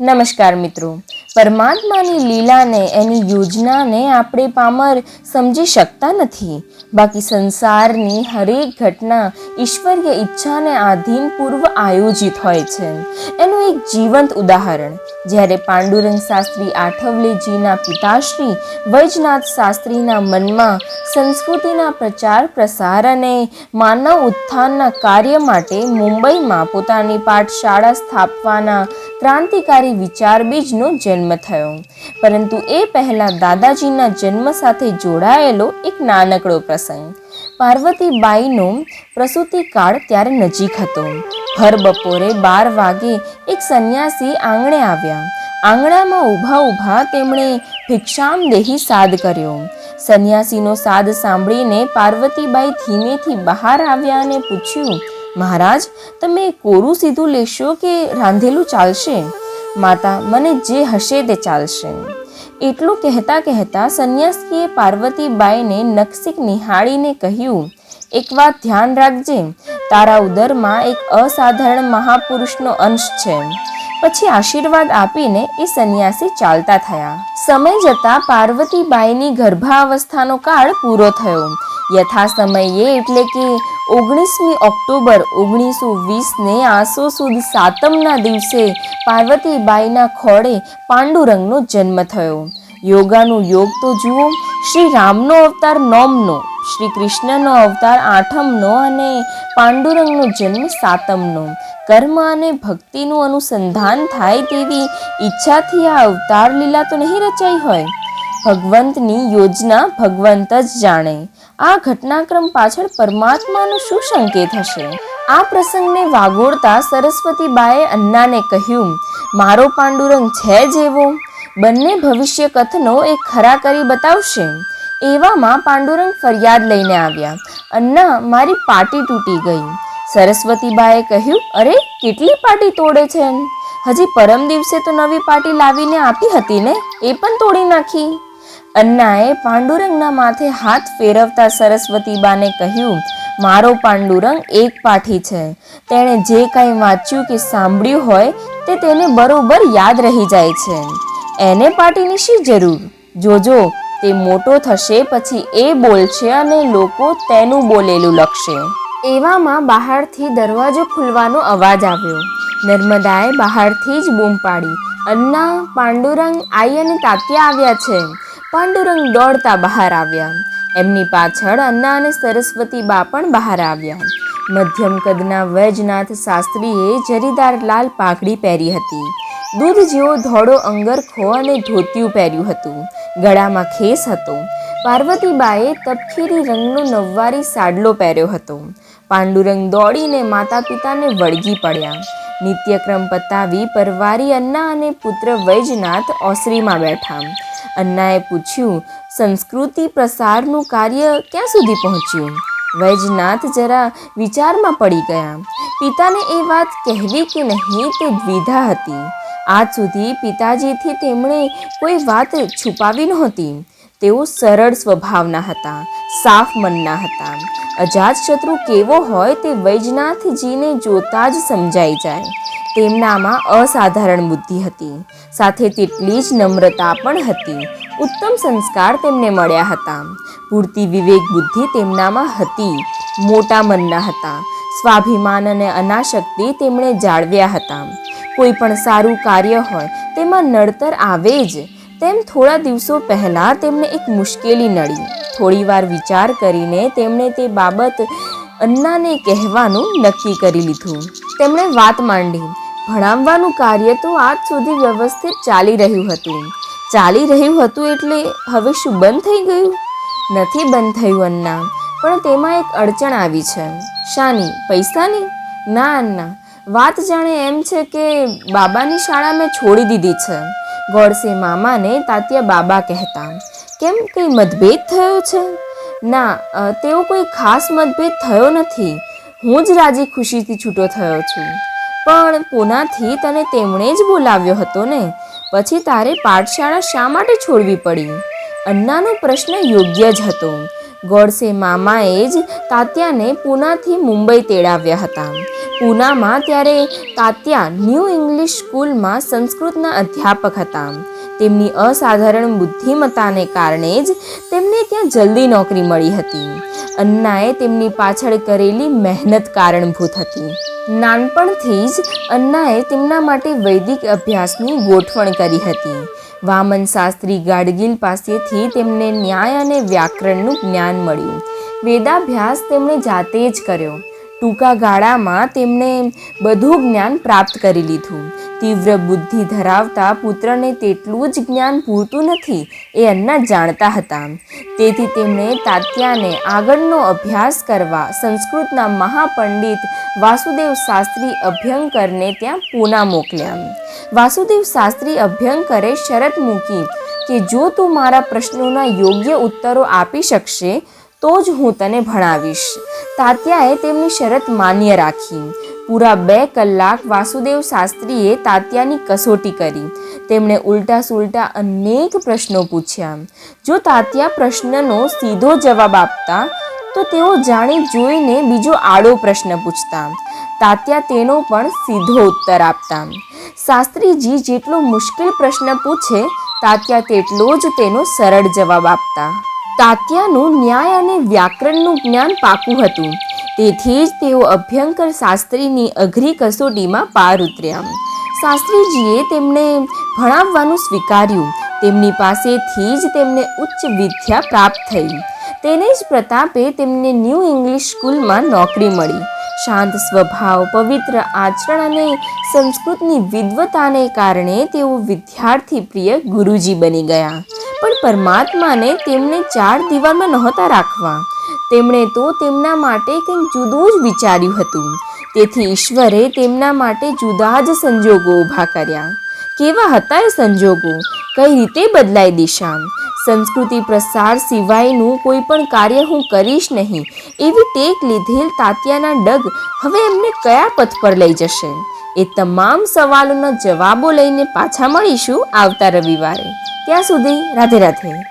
નમસ્કાર મિત્રો. પરમાત્માની લીલાને, એની યોજનાને આપણે પામર સમજી શકતા નથી. બાકી સંસારની હરેક ઘટના ઈશ્વરીય ઈચ્છાને આધીન પૂર્વ આયોજિત હોય છે. એનું એક જીવંત ઉદાહરણ. જ્યારે પાંડુરંગ શાસ્ત્રી આઠવલેજીના પિતાશ્રી વૈજનાથ શાસ્ત્રીના મનમાં સંસ્કૃતિના પ્રચાર પ્રસાર અને માનવ ઉત્થાનના કાર્ય માટે મુંબઈમાં પોતાની પાઠશાળા સ્થાપવાના ક્રાંતિકારી વિચાર બીજનો જન્મ થયો. પરંતુ એ પહેલાં દાદાજીના જન્મ સાથે જોડાયેલો એક નાનકડો પ્રસંગ. પાર્વતીબાઈનો પ્રસૂતિકાળ ત્યારે નજીક હતો. ભર બપોરે બાર વાગે એક સંન્યાસી આંગણે આવ્યા. આંગણામાં ઊભા ઊભા તેમણે ભિક્ષામ દેહી સાદ કર્યો. સંન્યાસીનો સાદ સાંભળીને પાર્વતીબાઈ ધીમેથી બહાર આવ્યા અને પૂછ્યું મહારાજ, તમે કોરું સીધું લેશો કે રાંધેલું ચાલશે? માતા, મને જે હશે તે ચાલશે. એટલું કહેતા કહેતા સંન્યાસીએ પાર્વતીબાઈને નકશીક નિહાળીને કહ્યું, એક ધ્યાન રાખજે, તારા ઉદરમાં એક અસાધારણ મહાપુરુષનો અંશ છે. પછી આશીર્વાદ આપીને એ સંન્યાસી ચાલતા થયા. સમય જતાં પાર્વતીબાઈની ગર્ભાવસ્થાનો કાળ પૂરો થયો. યથા સમયે એટલે કે ઓગણીસમી ઓક્ટોબર ઓગણીસો વીસને આસો સુદ સાતમના દિવસે પાર્વતીબાઈના ખોળે પાંડુરંગનો જન્મ થયો. યોગાનું યોગ તો જુઓ શ્રી રામનો અવતાર નોમનો શ્રી કૃષ્ણનો અવતાર આઠમનો અને પાંડુરંગનો જન્મ સાતમનો. કર્મ અને ભક્તિનું અનુસંધાન થાય તેવી ઈચ્છાથી આ અવતાર લીલા તો નહીં રચાઈ હોય. ભગવંતની યોજના ભગવંત જ જાણે. આ ઘટનાક્રમ પાછળ પરમાત્માનો શું સંકેત હશે? આ પ્રસંગને વાગોળતા સરસ્વતીબાએ અન્નાને કહ્યું, મારો પાંડુરંગ છે જેવો. બંને ભવિષ્ય કથનો એ ખરા કરી બતાવશે. એવામાં પાંડુરંગ ફરિયાદ લઈને આવ્યા. અન્ના, મારી પાટી તૂટી ગઈ. સરસ્વતીબાએ કહ્યું, અરે, કેટલી પાટી તોડે છે? હજી પરમ દિવસે તો નવી પાટી લાવીને આપી હતી ને? એ પણ તોડી નાખી. અન્નાએ પાંડુરંગના માથે હાથ ફેરવતા સરસ્વતીબાને કહ્યું, મારો પાંડુરંગ એક પાઠી છે. તેણે જે કાંઈ વાંચ્યું કે સાંભળ્યું હોય તે તેને બરોબર યાદ રહી જાય છે. એને પાટીની શી જરૂર? જોજો, તે મોટો થશે, પછી એ બોલશે અને લોકો તેનું બોલેલું લખશે. એવામાં બહારથી દરવાજો ખુલવાનો અવાજ આવ્યો. નર્મદાએ બહારથી જ બૂમ પાડી. અન્ના, પાંડુરંગ આઈ અને તાત્યા આવ્યા છે. પાંડુરંગ દોડતા બહાર આવ્યા. એમની પાછળ અન્ના અને સરસ્વતી બા પણ બહાર આવ્યા. મધ્યમ કદના વૈજનાથ શાસ્ત્રીએ જરીદાર લાલ પાઘડી પહેરી હતી. દૂધ જેવો ધોળો અંગરખો અને ધોતિયું પહેર્યું હતું. ગળામાં ખેસ હતો. પાર્વતીબાએ તપખીરી રંગનો નવવારી સાડલો પહેર્યો હતો. પાંડુરંગ દોડીને માતા પિતાને વળગી પડ્યા. નિત્યક્રમ પતાવી પરવારી અન્ના અને પુત્ર વૈજનાથ ઓસરીમાં બેઠા. અન્નાએ પૂછ્યું, સંસ્કૃતિ પ્રસારનું કાર્ય ક્યાં સુધી પહોંચ્યું? વૈજનાથ જરા વિચારમાં પડી ગયા. પિતાને એ વાત કહેવી કે નહીં તે દ્વિધા હતી. આજ સુધી પિતાજીથી તેમણે કોઈ વાત છુપાવી નહોતી. તેઓ સરળ સ્વભાવના હતા, સાફ મનના હતા. અજાતશત્રુ કેવો હોય તે વૈજનાથજીને જોતા જ સમજાઈ જાય. તેમનામાં અસાધારણ બુદ્ધિ હતી, સાથે તેટલી જ નમ્રતા પણ હતી. ઉત્તમ સંસ્કાર તેમને મળ્યા હતા. પૂરતી વિવેક બુદ્ધિ તેમનામાં હતી. મોટા મનના હતા. સ્વાભિમાન અને અનાશક્તિ તેમણે જાળવ્યા હતા. કોઈ પણ સારું કાર્ય હોય તેમાં નડતર આવે જ. તેમ થોડા દિવસો પહેલાં તેમને એક મુશ્કેલી નડી. થોડીવાર વિચાર કરીને તેમણે તે બાબત અન્નાને કહેવાનું નક્કી કરી લીધું. તેમણે વાત માંડી. ભણાવવાનું કાર્ય તો આજ સુધી વ્યવસ્થિત ચાલી રહ્યું હતું. ચાલી રહ્યું હતું એટલે હવે શું બંધ થઈ ગયું? નથી બંધ થયું અન્ના. પણ તેમાં એક અડચણ આવી છે. શાની, પૈસાની? ના અન્ના. વાત જાણે એમ છે કે બાબાની શાળા મેં છોડી દીધી છે. ગોડસે મામાને તાત્યા બાબા કહેતા, કેમ કંઈ મતભેદ થયો છે? ના તેવો કોઈ ખાસ મતભેદ થયો નથી. હું જ રાજી ખુશીથી છૂટો થયો છું. પણ પૂનાથી તને તેમણે જ બોલાવ્યો હતો ને? પછી તારે પાઠશાળા શા માટે છોડવી પડી? અન્નાનો પ્રશ્ન યોગ્ય જ હતો. ગોડસે મામાએ જ તાત્યાને પૂનાથી મુંબઈ તેડાવ્યા હતા. પૂનામાં ત્યારે તાત્યા ન્યૂ ઇંગ્લિશ સ્કૂલમાં સંસ્કૃતના અધ્યાપક હતા. તેમની અસાધારણ બુદ્ધિમત્તાને કારણે જ તેમને ત્યાં જલ્દી નોકરી મળી હતી. અન્નાએ તેમની પાછળ કરેલી મહેનત કારણભૂત હતી. નાનપણથી જ અન્નાએ તેમના માટે વૈદિક અભ્યાસની ગોઠવણ કરી હતી. વામન શાસ્ત્રી ગાડગીલ પાસેથી તેમને ન્યાય અને વ્યાકરણનું જ્ઞાન મળ્યું. વેદાભ્યાસ તેમણે જાતે જ કર્યો. ટૂંકા ગાળામાં તેમણે બધું જ્ઞાન પ્રાપ્ત કરી લીધું. તીવ્ર બુદ્ધિ ધરાવતા પુત્રને તેટલું જ જ્ઞાન પૂરતું નથી એ અન્ના જાણતા હતા. તેથી તેમણે તાત્યાને આગળનો અભ્યાસ કરવા સંસ્કૃતના મહાપંડિત વાસુદેવ શાસ્ત્રી અભ્યંકરને ત્યાં પૂના મોકલ્યા. વાસુદેવ શાસ્ત્રી અભ્યંકરે શરત મૂકી કે જો તું મારા પ્રશ્નોના યોગ્ય ઉત્તરો આપી શકશે, તો જ હું તને ભણાવીશ. તાત્યાએ તેમની શરત માન્ય રાખી. પૂરા બે કલાક વાસુદેવ શાસ્ત્રીએ તાત્યાની કસોટી કરી. તેમણે ઉલટા સુલટા અનેક પ્રશ્નો પૂછ્યા. જો તાત્યા પ્રશ્નનો સીધો જવાબ આપતા, તો તેઓ જાણી જોઈને બીજો આડો પ્રશ્ન પૂછતા. તાત્યા તેનો પણ સીધો ઉત્તર આપતા. શાસ્ત્રીજી જેટલો મુશ્કેલ પ્રશ્ન પૂછે, તાત્યા તેટલો જ તેનો સરળ જવાબ આપતા. તાત્યાનું ન્યાય અને વ્યાકરણનું જ્ઞાન પાકું હતું. તેથી જ તેઓ અભ્યંકર શાસ્ત્રીની અઘરી કસોટીમાં પાર ઉતર્યા. શાસ્ત્રીજીએ તેમને ભણાવવાનું સ્વીકાર્યું. તેમની પાસેથી જ તેમને ઉચ્ચ વિદ્યા પ્રાપ્ત થઈ. તેને જ પ્રતાપે તેમને ન્યૂ ઇંગ્લિશ સ્કૂલમાં નોકરી મળી. શાંત સ્વભાવ, પવિત્ર આચરણ અને સંસ્કૃતની વિદ્વતાને કારણે તેઓ વિદ્યાર્થી પ્રિય ગુરુજી બની ગયા. પણ પરમાત્માને તેમને ચાર દિવાલમાં નહોતા રાખવા. તેમણે તો તેમના માટે કંઈક જુદું જ વિચાર્યું હતું. તેથી ઈશ્વરે તેમના માટે જુદા જ સંજોગો ઊભા કર્યા. કેવા હતા એ સંજોગો? કઈ રીતે બદલાય દિશા સંસ્કૃતિ પ્રસાર સિવાયનું કોઈ પણ કાર્ય હું કરીશ નહીં. એવી ટેક લીધેલ તાત્યાના ડગ હવે એમને કયા પથ પર લઈ જશે? એ તમામ સવાલોના જવાબો લઈને પાછા મળીશું આવતા રવિવારે. ત્યાં સુધી રાધે રાધે.